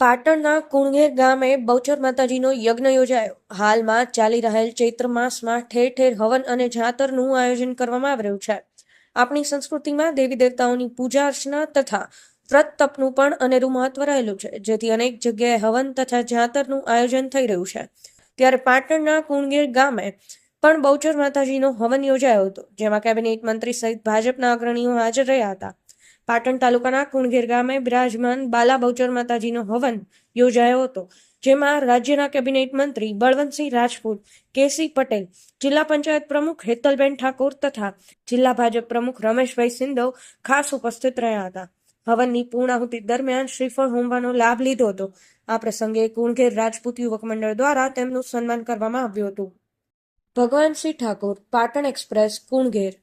પાટણના કુણઘેર ગામે બહુચર માતાજીનો યજ્ઞ યોજાયો. હાલમાં ચાલી રહેલ ચૈત્ર માસમાં ઠેર ઠેર હવન અને જાતરનું આયોજન કરવામાં આવી રહ્યું છે. આપણી સંસ્કૃતિમાં દેવી દેવતાઓની પૂજા અર્ચના તથા વ્રત તપનું પણ અનેરું મહત્વ રહેલું છે, જેથી અનેક જગ્યાએ હવન તથા જાતરનું આયોજન થઈ રહ્યું છે. ત્યારે પાટણના કુણગેર ગામે પણ બહુચર માતાજીનો હવન યોજાયો હતો, જેમાં કેબિનેટ મંત્રી સહિત ભાજપના અગ્રણીઓ હાજર રહ્યા હતા. પાટણ તાલુકાના કુણગેર ગામે બિરાજમાન બાલા બહુચર માતાજીનો હવન યોજાયો હતો, જેમાં રાજ્યના કેબિનેટ મંત્રી બળવંતસિંહ રાજપૂત, કેસી પટેલ, જિલ્લા પંચાયત પ્રમુખ હેતલબેન ઠાકોર તથા જિલ્લા ભાજપ પ્રમુખ રમેશભાઈ સિંધવ ખાસ ઉપસ્થિત રહ્યા હતા. હવનની પૂર્ણાહુતિ દરમિયાન શ્રીફળ હોમવાનો લાભ લીધો હતો. આ પ્રસંગે કુણઘેર રાજપૂત યુવક મંડળ દ્વારા તેમનું સન્માન કરવામાં આવ્યું હતું. ભગવાન શ્રી ઠાકોર, પાટણ એક્સપ્રેસ, કુણઘેર.